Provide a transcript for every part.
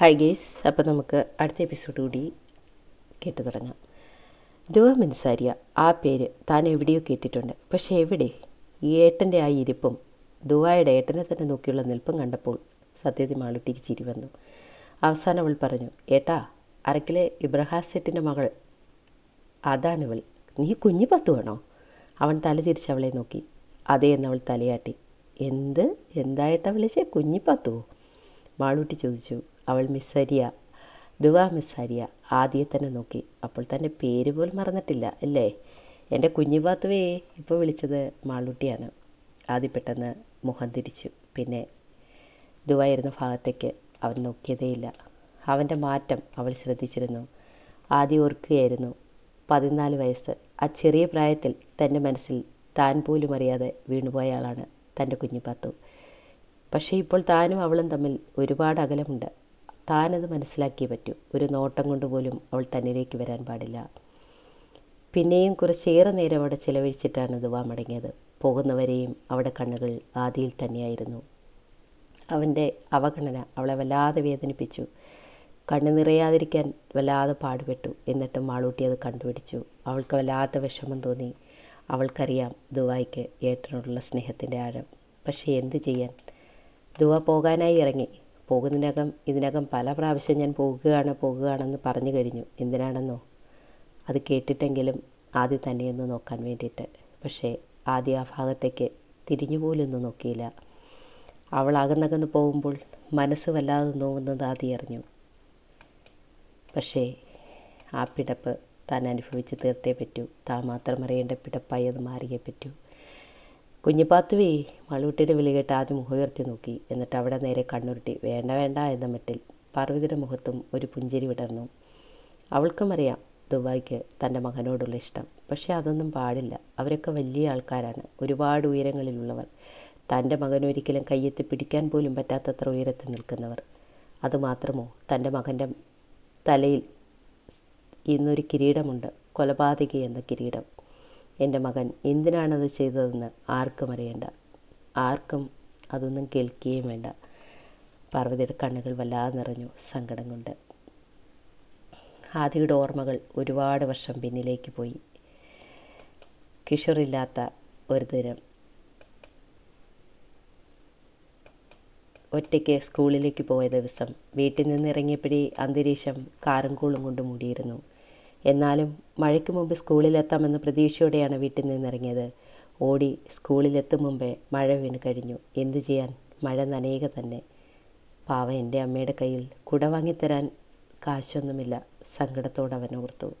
Hi guys അപ്പോൾ നമുക്ക് അടുത്ത എപ്പിസോഡ് കൂടി കേട്ടു തുടങ്ങാം. ദുവ മിൻസാരിയ ആ പേര് താൻ എവിടെയോ കേട്ടിട്ടുണ്ട്. പക്ഷേ എവിടെ? ഈ ഏട്ടന്റെ ആ ഇരിപ്പും ദുവായുടെ ഏട്ടനെ തന്നെ നോക്കിയുള്ള നിൽപ്പം കണ്ടപ്പോൾ സത്യത്തിൽ മാളുട്ടിക്ക് ചിരി വന്നു. അവസാനം അവൾ പറഞ്ഞു ഏട്ടാ അരക്കിലെ ഇബ്രഹാം സെറ്റിന്റെ മകൾ അതാണിവൾ നീ കുഞ്ഞു പത്തുവാണോ? അവൻ തല തിരിച്ച് അവളെ നോക്കി. അതേ എന്നവൾ തലയാട്ടി. എന്ത്? എന്തായിട്ടാ വിളിച്ചേ? കുഞ്ഞിപ്പത്തുവോ മാളൂട്ടി ചോദിച്ചു. അവൾ മിസ്സരിയ ദുവാ മിസ്സരിയ ആദ്യം തന്നെ നോക്കി. അപ്പോൾ തന്റെ പേര് പോലും മറന്നിട്ടില്ല അല്ലേ? എന്റെ കുഞ്ഞിപ്പാത്തുവേ ഇപ്പോൾ വിളിച്ചത് മാളൂട്ടിയാണ്. ആദ്യം പെട്ടെന്ന് മുഖം തിരിച്ചു. പിന്നെ ദുവായിരുന്ന ഭാഗത്തേക്ക്. അവൻ നോക്കിയതേയില്ല. അവന്റെ മാറ്റം അവൾ ശ്രദ്ധിച്ചിരുന്നു. ആദ്യം ഓർക്കുകയായിരുന്നു. പതിനാല് വയസ്സ്. ആ ചെറിയ പ്രായത്തിൽ തന്റെ മനസ്സിൽ താൻ പോലും അറിയാതെ വീണുപോയ ആളാണ് തന്റെ കുഞ്ഞിപ്പാത്തു പക്ഷേ ഇപ്പോൾ താനും അവളും തമ്മിൽ ഒരുപാട് അകലമുണ്ട്. താനത് മനസ്സിലാക്കിയേ പറ്റൂ. ഒരു നോട്ടം കൊണ്ട് പോലും അവൾ തന്നിലേക്ക് വരാൻ പാടില്ല. പിന്നെയും കുറച്ചേറെ നേരം അവിടെ ചിലവഴിച്ചിട്ടാണ് ദുവാ മടങ്ങിയത്. പോകുന്നവരെയും അവിടെ കണ്ണുകൾ ആദിയിൽ തന്നെയായിരുന്നു. അവന്റെ അവഗണന അവളെ വല്ലാതെ വേദനിപ്പിച്ചു. കണ്ണു നിറയാതിരിക്കാൻ വല്ലാതെ പാടുപെട്ടു. എന്നിട്ടും മാളൂട്ടി അത് കണ്ടുപിടിച്ചു. അവൾക്ക് വല്ലാത്ത വിഷമം തോന്നി. അവൾക്കറിയാം ദുവായ്ക്ക് ഏട്ടനോടുള്ള സ്നേഹത്തിന്റെ ആഴം. പക്ഷേ എന്ത് ചെയ്യാൻ? ദുവ പോകാനായി ഇറങ്ങി. പോകുന്നതിനകം ഇതിനകം പല പ്രാവശ്യം ഞാൻ പോകുകയാണ് പോകുകയാണെന്ന് പറഞ്ഞു കഴിഞ്ഞു. എന്തിനാണെന്നോ? അത് കേട്ടിട്ടെങ്കിലും ആദ്യം തന്നെയൊന്ന് നോക്കാൻ വേണ്ടിയിട്ട്. പക്ഷേ ആദ്യ ആ ഭാഗത്തേക്ക് തിരിഞ്ഞു പോലൊന്നും നോക്കിയില്ല. അവൾ അകന്നകന്ന് പോകുമ്പോൾ മനസ്സ് വല്ലാതെ നോവുന്നത് ആദ്യം അറിഞ്ഞു. പക്ഷേ ആ പിടപ്പ് താൻ അനുഭവിച്ച് തീർത്തേ പറ്റൂ. താൻ മാത്രം അറിയേണ്ട പിടപ്പായി അത് മാറിയേ പറ്റൂ. കുഞ്ഞിപ്പാത്തുവേ മളുട്ടിയുടെ വിളി കേട്ട് ആദ്യം മുഖം ഉയർത്തി നോക്കി. എന്നിട്ട് അവിടെ നേരെ കണ്ണുരുട്ടി വേണ്ട വേണ്ട എന്ന മട്ടിൽ പാർവതിയുടെ മുഖത്തും ഒരു പുഞ്ചിരി വിടർന്നു. അവൾക്കും അറിയാം ദുബായ്ക്ക് തന്റെ മകനോടുള്ള ഇഷ്ടം. പക്ഷേ അതൊന്നും പാടില്ല. അവരൊക്കെ വലിയ ആൾക്കാരാണ്. ഒരുപാട് ഉയരങ്ങളിലുള്ളവർ. തന്റെ മകൻ ഒരിക്കലും കയ്യെത്തി പിടിക്കാൻ പോലും പറ്റാത്തത്ര ഉയരത്തിൽ നിൽക്കുന്നവർ. അതുമാത്രമോ തന്റെ മകന്റെ തലയിൽ ഇന്നൊരു കിരീടമുണ്ട്. കൊലപാതകി എന്ന കിരീടം. എന്റെ മകൻ എന്തിനാണത് ചെയ്തതെന്ന് ആർക്കും അറിയണ്ട. ആർക്കും അതൊന്നും കേൾക്കുകയും വേണ്ട. പാർവതിയുടെ കണ്ണുകൾ വല്ലാതെ നിറഞ്ഞു സങ്കടം കൊണ്ട്. ആദിയുടെ ഓർമ്മകൾ ഒരുപാട് വർഷം പിന്നിലേക്ക് പോയി. കിഷോറില്ലാത്ത ഒരു ദിനം. ഒറ്റയ്ക്ക് സ്കൂളിലേക്ക് പോയ ദിവസം വീട്ടിൽ നിന്ന് ഇറങ്ങിയപ്പോഴേ അന്തരീക്ഷം കാറും കൂളും കൊണ്ട് മൂടിയിരുന്നു. എന്നാലും മഴയ്ക്ക് മുമ്പ് സ്കൂളിലെത്താമെന്ന പ്രതീക്ഷയോടെയാണ് വീട്ടിൽ നിന്നിറങ്ങിയത്. ഓടി സ്കൂളിലെത്തും മുമ്പേ മഴ വീണ് കഴിഞ്ഞു. എന്തു ചെയ്യാൻ? മഴ നനയുക തന്നെ. പാവ എന്റെ അമ്മയുടെ കയ്യിൽ കുട വാങ്ങിത്തരാൻ കാശൊന്നുമില്ല. സങ്കടത്തോടെ അവൻ ഓർത്തു.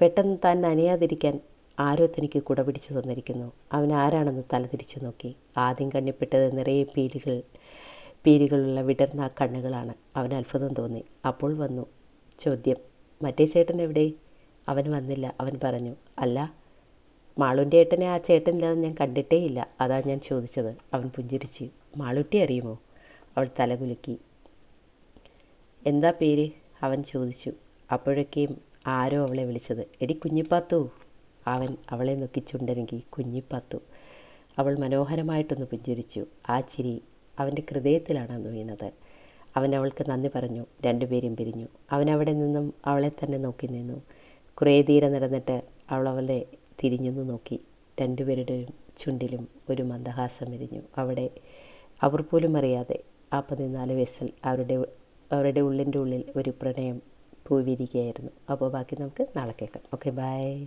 പെട്ടെന്ന് താൻ നനയാതിരിക്കാൻ ആരോ തനിക്ക് കുട പിടിച്ചു തന്നിരിക്കുന്നു. അവൻ ആരാണെന്ന് തലതിരിച്ചു നോക്കി. ആദ്യം കണ്ണിപ്പെട്ടത് നിറയെ പീലികൾ പീലികളുള്ള വിടർന്ന കണ്ണുകളാണ്. അവൻ അത്ഭുതം തോന്നി. അപ്പോൾ വന്നു ചോദ്യം. മറ്റേ ചേട്ടൻ എവിടെ? അവൻ വന്നില്ല. അവൻ പറഞ്ഞു അല്ല മാളുന്റെ ഏട്ടനെ ആ ചേട്ടനില്ലാതെ ഞാൻ കണ്ടിട്ടേ ഇല്ല. അതാ ഞാൻ ചോദിച്ചത്. അവൻ പുഞ്ചിരിച്ച് മാളുട്ടി അറിയുമോ? അവൾ തലകുലുക്കി എന്താ പേര്? അവൻ ചോദിച്ചു. അപ്പോഴൊക്കെയും ആരോ അവളെ വിളിച്ചത്. എടി കുഞ്ഞിപ്പാത്തു. അവൻ അവളെ നോക്കി കുഞ്ഞിപ്പാത്തു. അവൾ മനോഹരമായിട്ടൊന്ന് പുഞ്ചിരിച്ചു. ആ ചിരി അവന്റെ ഹൃദയത്തിലാണ് വീണത്. അവൻ അവൾക്ക് നന്ദി പറഞ്ഞു. രണ്ടുപേരും പിരിഞ്ഞു. അവൻ അവിടെ നിന്നും അവളെ തന്നെ നോക്കി നിന്നു. കുറേ തീരെ നടന്നിട്ട് അവൾ അവളെ തിരിഞ്ഞു നോക്കി. രണ്ടുപേരുടെയും ചുണ്ടിലും ഒരു മന്ദഹാസം വിരിഞ്ഞു അവിടെ അവർ പോലും അറിയാതെ ആ പതിനാല് വയസ്സിൽ അവരുടെ അവരുടെ ഉള്ളിന്റെ ഉള്ളിൽ ഒരു പ്രണയം പൂവിരിക്കുകയായിരുന്നു അപ്പോൾ ബാക്കി നമുക്ക് നാളെ കേൾക്കാം. Okay bye